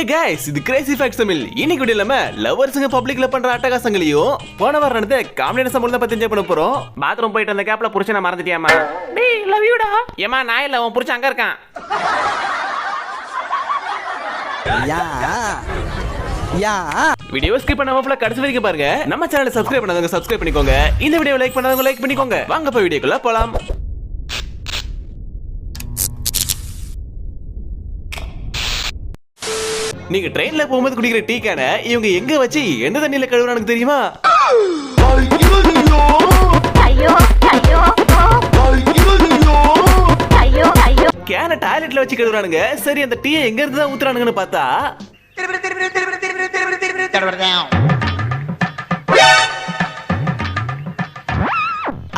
ஹே guys இது crazy facts Tamil. இன்னைக்கு video இல்லாம லவர்ஸுங்க பப்ளிக்ல பண்ற அட்டகாசங்களையும் போன வாரம் நடந்த காமெடியான சம்பளம் பத்தி என்ஜாய் பண்ண போறோம். பாத்ரூம் போயிட்டு அந்த கேப்ல புருஷனை மறந்துட்டியாமா டேய் லவ் யூடா ஏமா நான் இல்ல உன் புருஷன் அங்க இருக்கான். யா. யா. வீடியோ ஸ்கிப் பண்ணாம ஃபுல்லா கடைசி வரைக்கும் பாருங்க. நம்ம சேனலை சப்ஸ்கிரைப் பண்ணாதவங்க சப்ஸ்கிரைப் பண்ணிக்கோங்க. இந்த வீடியோ லைக் பண்ணாதவங்க லைக் பண்ணிக்கோங்க. வாங்க போய் வீடியோக்குள்ள போலாம். நீங்க ட்ரெயின்ல போகும்போது குடிக்கிற டீ கேன இவங்க எங்க வச்சு எந்த தண்ணியில கழுவுறானுக்கு தெரியுமா? கேன டாய்லெட்ல வச்சு கழுவுறானுங்க. சரி அந்த டீயை எங்க இருந்து தான் ஊத்துறானுங்கன்னு பார்த்தா?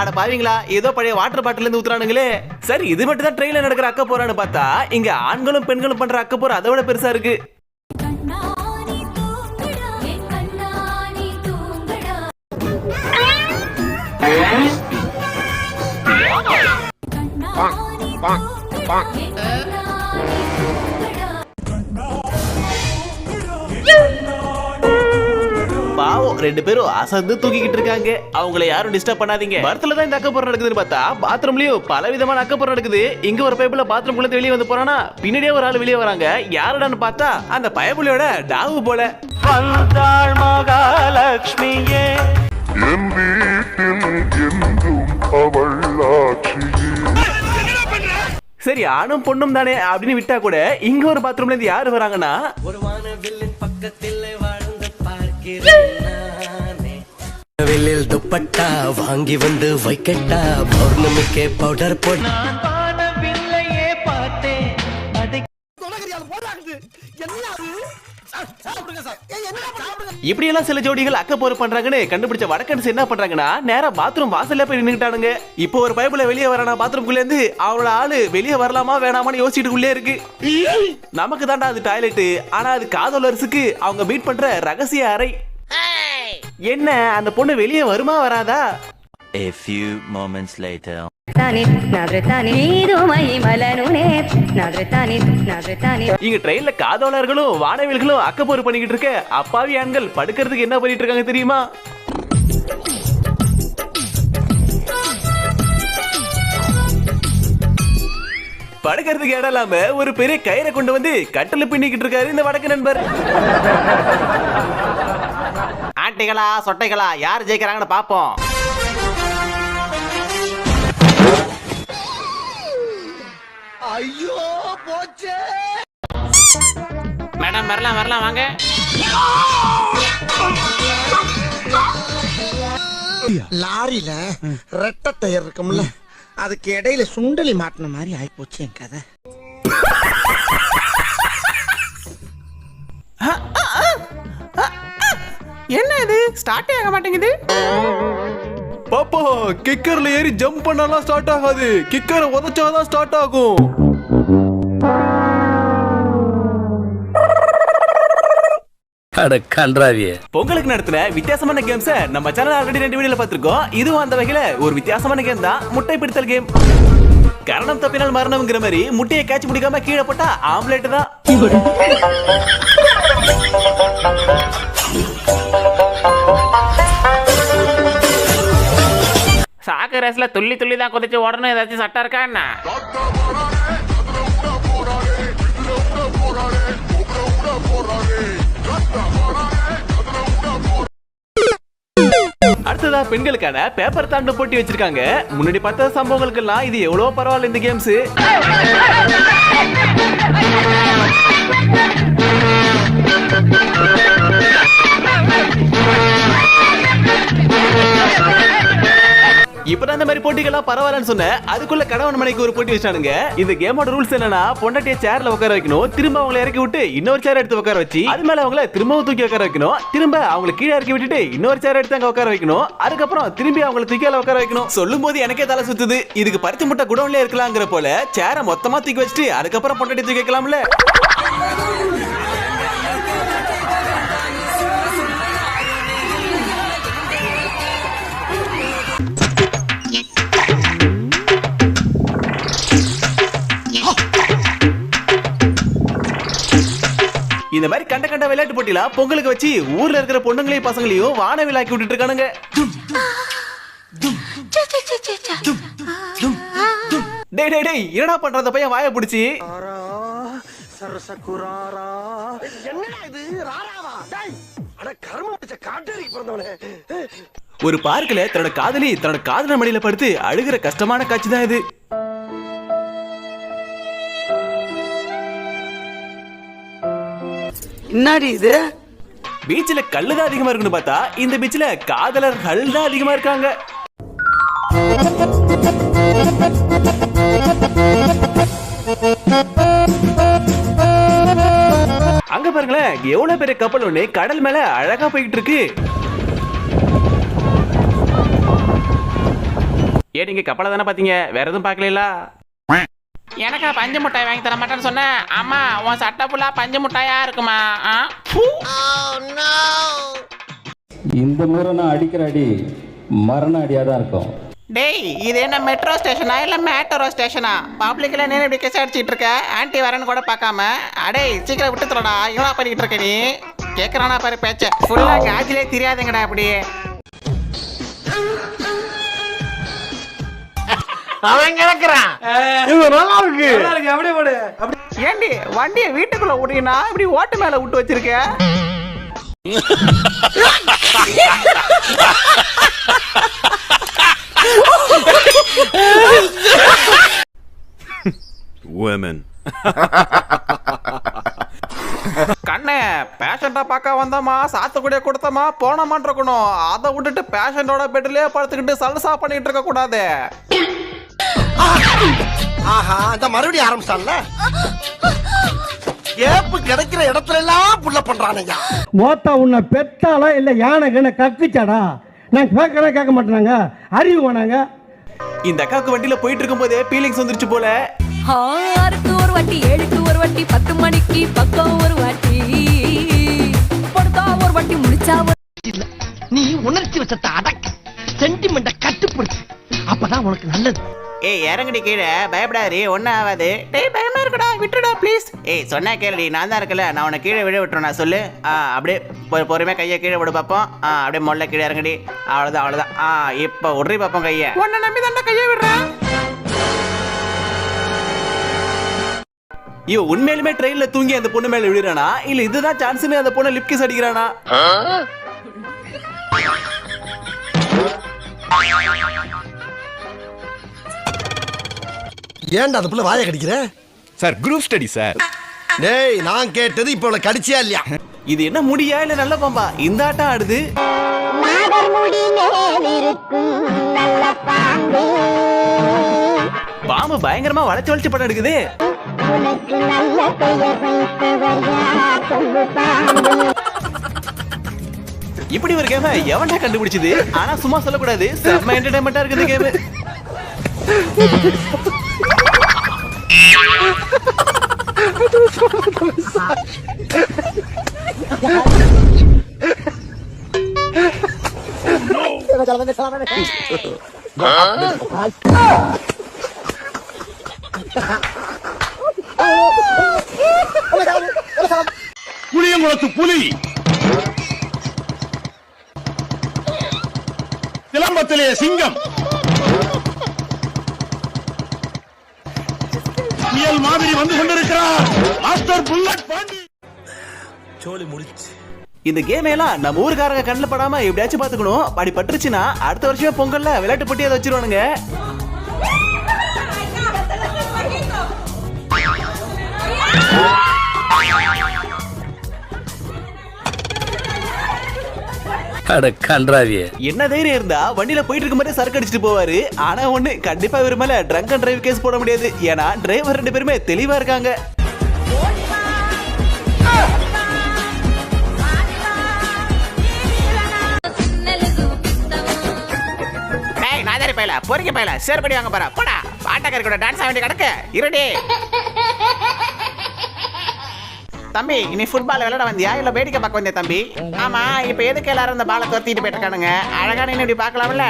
அட பாவீங்களா ஏதோ பழைய வாட்டர் பாட்டில இருந்து ஊத்துறானுங்களே. சரி இது மட்டும் தான் ட்ரெயின்ல நடக்கிற அக்க போறான்னு பார்த்தா இங்க ஆண்களும் பெண்களும் பண்ற அக்க போற அதை விட பெருசா இருக்கு. பாவம் ரெண்டு பேரும் அசந்து தூக்கிக்கிட்டு இருக்காங்க. அவங்கள யாரும் டிஸ்டர்ப் பண்ணாதீங்க. பர்த்ல தான் இந்த அக்கப்புறம் நடக்குதுன்னு பார்த்தா பாத்ரூம்லயும் பல விதமான அக்கப்புறம் நடக்குது. இங்க ஒரு பைப்புல பாத்ரூம் குள்ள வெளியே வந்து போறானா பின்னாடியே ஒரு ஆள் வெளியே வராங்க. யாருடான்னு பார்த்தா அந்த பயபுலியோட டாவு போல. வந்தாள் மகாலட்சுமியே. சரி ஆணும் பொண்ணும் தானே அப்படின்னு விட்டா கூட இங்க ஒரு பாத்ரூம்ல இருந்து யாரு வராங்கன்னா? வெளியில் துப்பட்டா வாங்கி வந்து வைக்கட்டா பௌர்ணமிக்கே பவுடர் போட்டு இப்படி எல்லாம் சில ஜோடிகள் அக்க போர் பண்றாங்கன்னு கண்டுபிடிச்ச வடக்கன்ஸ் என்ன பண்றாங்கன்னா நேரா பாத்ரூம் வாசல்ல போய் நின்னுட்டானுங்க இப்போ ஒரு பைப்புல வெளியே வரானா பாத்ரூம்குள்ள இருந்து அவனோட ஆளு வெளியே வரலாமா வேணாமான்னு யோசிச்சுட்டு உள்ளே இருக்கு. நமக்கு தாண்டா அது டாய்லெட் ஆனா அது காதலரசுக்கு அவங்க மீட் பண்ற ரகசிய அறை. என்ன அந்த பொண்ணு வெளியே வருமா வராதா? A few moments later. இங்க ட்ரெயின்ல காதோளர்களும் வானவில்களும் அக்கப்போர் பண்ணிக்கிட்டு இருக்க. அப்பாவி ஆண்கள் படுக்கிறதுக்கு என்ன பண்ணிட்டு இருக்காங்க தெரியுமா? படுக்கிறதுக்கு இடம் இல்லாம ஒரு பெரிய கயிறை கொண்டு வந்து கட்டில் பின்னிக்கிட்டு இருக்காரு இந்த வடக்கு நண்பர். ஆட்டிகளா சொட்டைகளா யார் ஜெயிக்கிறாங்கன்னு பாப்போம். ஐயோ போச்சே. மேடம் வரலாம் வரலாம் வாங்க. லாரியில ரெட்டை டயர் இருக்கும்ல அதுக்கு இடையில சுண்டலி மாட்டின மாதிரி ஆயிப்போச்சு என் கதை. என்ன இது? ஸ்டார்ட் ஆக மாட்டேங்குது. பாப்பா கிக்கர்ல ஏறி ஜம்ப் பண்ணாலாம் ஸ்டார்ட் ஆகாது. கிக்கரை உதைச்சாதான் ஸ்டார்ட் ஆகும். பொங்கலுக்கு நடத்தின வித்தியாசமான கேம்ஸ நம்ம சேனல் ஆல்ரெடி ரெண்டு வீடியோல பார்த்திருக்கோம். இதுவும் அந்த வகையில ஒரு வித்தியாசமான கேம் தான் முட்டை பிடித்தல் கேம் கரணம் தப்பினால் மரணம்ங்கிற மாதிரி முட்டையை கேட்ச் பிடிக்காம கீழே போட்டா ஆம்லெட் தான். ரேஸ்ல துள்ளி துள்ளி தான் குதிச்சு ஓடணும். ஏதாச்சும் சட்டம் இருக்கா என்ன? அடுத்ததா பெண்களுக்கான பேப்பர் தாண்டு போட்டி வச்சிருக்காங்க. முன்னாடி பார்த்த சம்பவங்களுக்கெல்லாம் இது எவ்வளவு பரவாயில்ல இந்த கேம்ஸ் இப்பதான் இந்த மாதிரி போட்டிகள்லாம் பரவாயில்லன்னு சொன்னேன். அதுக்குள்ள கணவன் மனைக்கு ஒரு போட்டி வச்சானுங்க. இந்த கேமோட ரூல்ஸ் என்னன்னா பொண்டாட்டிய சேர்ல உட்கார வைக்கணும் திரும்ப அவங்களை இறக்கி விட்டு இன்னொரு சேர் எடுத்து உட்கார வச்சு அது மேல அவங்கள திரும்பவும் தூக்கி உட்கார வைக்கணும் திரும்ப அவங்களை கீழே இறக்கி விட்டுட்டு இன்னொரு சேர் எடுத்து அங்க உட்கார வைக்கணும் அதுக்கப்புறம் திரும்பி அவங்களை தூக்கி உட்கார வைக்கணும். சொல்லும் போது எனக்கே தலை சுத்துது. இதுக்கு பருத்தி முட்டை குடோன்ல இருக்கலாங்கிற போல சேரை மொத்தமா தூக்கி வச்சுட்டு அதுக்கப்புறம் பொண்டாட்டி தூக்கி வைக்கலாம்ல. இந்த மாதிரி கண்ட கண்ட விளையாட்டு போட்டியில பொங்கலுக்கு வச்சு ஊர்ல இருக்கிற பொண்ணுங்களையும் பசங்களையும் வான விழாக்கி விட்டுட்டு இருக்கானுங்க. டேய் டேய் டேய் என்னடா பண்ற அந்த பையன் வாயை பிடிச்சி. சரசகுராரா என்னடா இது ராராவா டேய் அட கர்ம பிடிச்ச காட்டேரிக்கு பிறந்தவனே ஒரு பார்க்கல தன்னோட காதலி தன்னோட காதலர் மடியில படுத்து அழுகிற கஷ்டமான காட்சி தான் இது. என்னடி இது? பீச்சில் கல்லு தான் அதிகமா இருக்குன்னு பார்த்தா இந்த பீச்சில் காதலர்கள் தான் அதிகமா இருக்காங்க. அங்க பாருங்களேன் எவ்வளவு பெரிய கப்பல் ஒண்ணு கடல் மேல அழகா போயிட்டு இருக்கு. ஏன் நீங்க கப்பலை தானே பாத்தீங்க? வேற எதுவும் பாக்கல எனக்கா பஞ்சு மிட்டாய் வாங்கி தர மாட்டேன்னு சொன்னேன் அம்மா உன் சட்டை ஃபுல்லா பஞ்சு மிட்டாயா இருக்குமா? ஆ? இந்த முறை நான் அடிக்கிற அடி மரண அடியாக தான் இருக்கும். டேய் இது என்ன மெட்ரோ ஸ்டேஷனா இல்ல மேட்ரோ ஸ்டேஷனா பப்ளிக்ல நீ இப்படி கேஸ் அடிச்சிட்டு இருக்க? ஆன்ட்டி வரேன்னு கூட பார்க்காம? அடே சீக்கிரம் விட்டு தரடா இவனா பண்ணிட்டு இருக்க நீ? கேக்குறானா பாரு பேச்ச. ஃபுல்லா காஜிலே தெரியாதுங்கடா அப்படியே. அவன் கிடக்குறான். ஏண்டி வண்டியை வீட்டுக்குள்ள விடுறீனா இப்படி ஓட்டு மேல விட்டு வச்சிருக்க? கண்ணே பேஷண்டா பார்க்க வந்தோமா சாத்துக்குடிய கொடுத்தோமா போனோமான் இருக்கணும். அதை விட்டுட்டு பேஷண்டோட பெட்லயே படுத்துக்கிட்டு சல்சா பண்ணிட்டு இருக்க கூடாது ஆஹா அந்த மறுபடியும் ஆரம்பிச்சான்ல? ஏப்பு கிடைக்கிற இடத்துல எல்லாம் புள்ள பண்றானுங்க. மோத்தா உன்னை பெத்தாளா இல்ல யானை கண்ண கக்குச்சாடா? நான் கேட்கறேன் கேட்க மாட்டேனாங்க. அறிவு வேணாங்க. இந்த அக்காவுக்கு வண்டியில போயிட்டு இருக்கும் போதே பீலிங்ஸ் வந்துருச்சு போல. ஆறுக்கு ஒரு வாட்டி ஏழுக்கு ஒரு வாட்டி பத்து மணிக்கு பக்கம் ஒரு வாட்டி. படுத்தா ஒரு வாட்டி முடிச்சா நீ உணர்ச்சி வச்சத்தை அடக்கு சென்டிமெண்ட கட்டுப்படுத்து. அப்பதான் உனக்கு நல்லது. ஏய் இறங்குடி கீழே. பயப்படாதே ஒன்றும் ஆகாது. டேய் பயமா இருக்குடா. விட்டுடா ப்ளீஸ் ஏய் சொன்னா கேளுடி நான் தான் இருக்கல நான் உன்னை கீழே விட விட்டுறேன் நான் சொல்லு. ஆ அப்படியே பொ- பொறுமையா கையை கீழே விடு பார்ப்போம் ஆ அப்படியே மொல்ல கீழே இறங்குடி. அவ்வளோதான் அவ்வளோதான் ஆ இப்போ விட்றி பார்ப்போம் கையை. உன்னை நம்பி தான் கையை விடுறேன். இவன் உண்மையிலுமே ட்ரெயின்ல தூங்கி அந்த பொண்ணு மேல விழுறானா? இல்ல இதுதான் சான்ஸ்னு அந்த பொண்ணை லிப் கிஸ் அடிக்கிறானா? ஏன்டா அந்த புள்ள வாயை கடிக்கிற? Sir group study sir. டேய் நான் கேட்டது இப்ப உனக்கு கடிச்சியா இல்லையா? இது என்ன முடியா இல்ல நல்ல பாம்பா? இந்த ஆட்டம் ஆடுது. பாம்பு. பயங்கரமா வளைச்சு வளைச்சு படம் எடுக்குது. இப்படி ஒரு கேம எவன்டா கண்டுபிடிச்சது? ஆனா சும்மா சொல்லக்கூடாது. செம்ம என்டர்டைன்மெண்டா இருக்குது கேம் புளியங்குளத்து புலி. சிலம்பத்திலே சிங்கம். புயல் மாதிரி வந்து கொண்டிருக்கிறார். மாஸ்டர் புல்லட் பாண்டி சோலி முடிச்சு இந்த கேம் எல்லாம் நம்ம ஊருக்காரங்க கண்ணில் படாம எப்படியாச்சும் பாத்துக்கணும் அப்படி பட்டுருச்சுன்னா அடுத்த வருஷமே பொங்கல்ல விளையாட்டு போட்டி அதை வச்சிருவானுங்க. அட கன்றாவியே. என்ன தைரியம் இருந்தா வண்டியில போயிட்டு இருக்கும் போதே சரக்கு அடிச்சிட்டு போவாரு. ஆனா ஒண்ணு கண்டிப்பா இவர் மேல ட்ரங்க் அண்ட் டிரைவ் கேஸ் போட முடியாது. ஏன்னா டிரைவர் ரெண்டு பேருமே தெளிவா இருக்காங்க. டேய் நாதாரி பையல பொறிக்க பையல. சேர்படி வாங்க போறா. போடா. பாட்டக்காரி கூட டான்ஸ் ஆக வேண்டிய கிடக்கு இருடி. தம்பி நீ ஃபுட்பால் விளையாட வந்தியா? இல்ல வேடிக்கை பார்க்க வந்தியா தம்பி? ஆமா இப்ப எதுக்கு எல்லாரும் இந்த பாலை துரத்திட்டு போயிட்டு அழகா நின்னு இப்படி பார்க்கலாம்ல?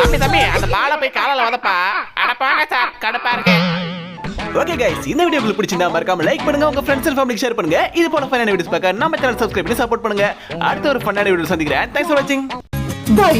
தம்பி தம்பி அந்த பாலை போய் காலால உதப்பா அடப்பாங்க சார் கடுப்பா இருக்கு. ஓகே கைஸ் இந்த வீடியோ உங்களுக்கு பிடிச்சிருந்தா மறக்காம லைக் பண்ணுங்க உங்க ஃப்ரெண்ட்ஸ் அண்ட் ஃபேமிலிக்கு ஷேர் பண்ணுங்க. இது போல ஃபன்னான வீடியோஸ் பார்க்க நம்ம சேனல் சப்ஸ்கிரைப் பண்ணி சப்போர்ட் பண்ணுங்க. அடுத்த ஒரு ஃபன்னான வீடியோ சந்திக்கிறேன். தேங்க்ஸ் ஃபார் வாட்சிங் பை